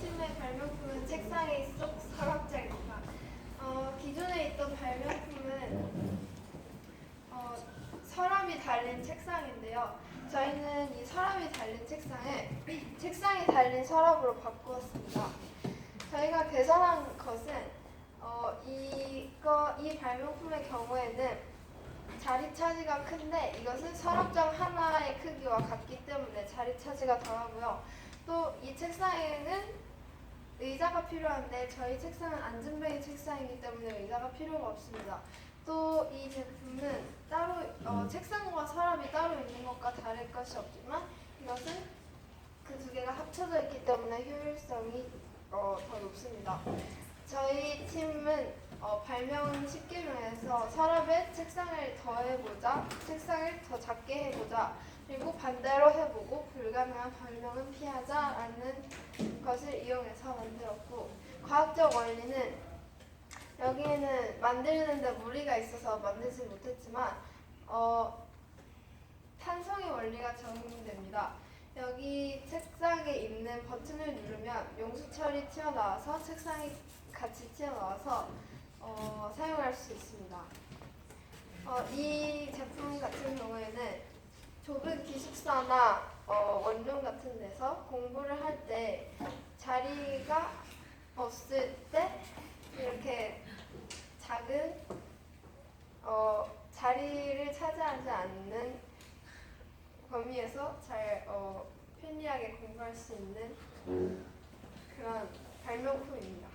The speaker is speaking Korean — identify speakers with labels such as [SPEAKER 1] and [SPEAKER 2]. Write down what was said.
[SPEAKER 1] 팀의 발명품은 책상에 쏙 서랍장입니다. 어, 기존에 있던 발명품은 어, 서랍이 달린 책상인데요. 저희는 이 서랍이 달린 책상을 책상이 달린 서랍으로 바꾸었습니다. 저희가 개선한 것은 어, 이거 이 발명품의 경우에는 자리 차지가 큰데 이것은 서랍장 하나의 크기와 같기 때문에 자리 차지가 덜하고요. 또 이 책상에는 필요한데 저희 책상은 안전뱅이 책상이기 때문에 의자가 필요가 없습니다. 또 이 제품은 따로 어, 책상과 서랍이 따로 있는 것과 다를 것이 없지만 이것은 그 두 개가 합쳐져 있기 때문에 효율성이 어, 더 높습니다. 저희 팀은 어, 발명 10개명에서 서랍에 책상을 더해보자, 책상을 더 작게 그리고 반대로 해보고 불가능한 발명은 피하자라는 것을 이용해서 만들었고 과학적 원리는 여기에는 만드는데 무리가 있어서 만들지 못했지만 어, 탄성의 원리가 적용됩니다. 여기 책상에 있는 버튼을 누르면 용수철이 튀어나와서 책상이 같이 튀어나와서 어, 사용할 수 있습니다. 어, 이 제품 같은 경우에는 좁은 기숙사나 어, 원룸 같은 데서 공부를 할 때 자리가 없을 때 이렇게 작은 어, 자리를 차지하지 않는 범위에서 잘 어, 편리하게 공부할 수 있는 그런 발명품입니다.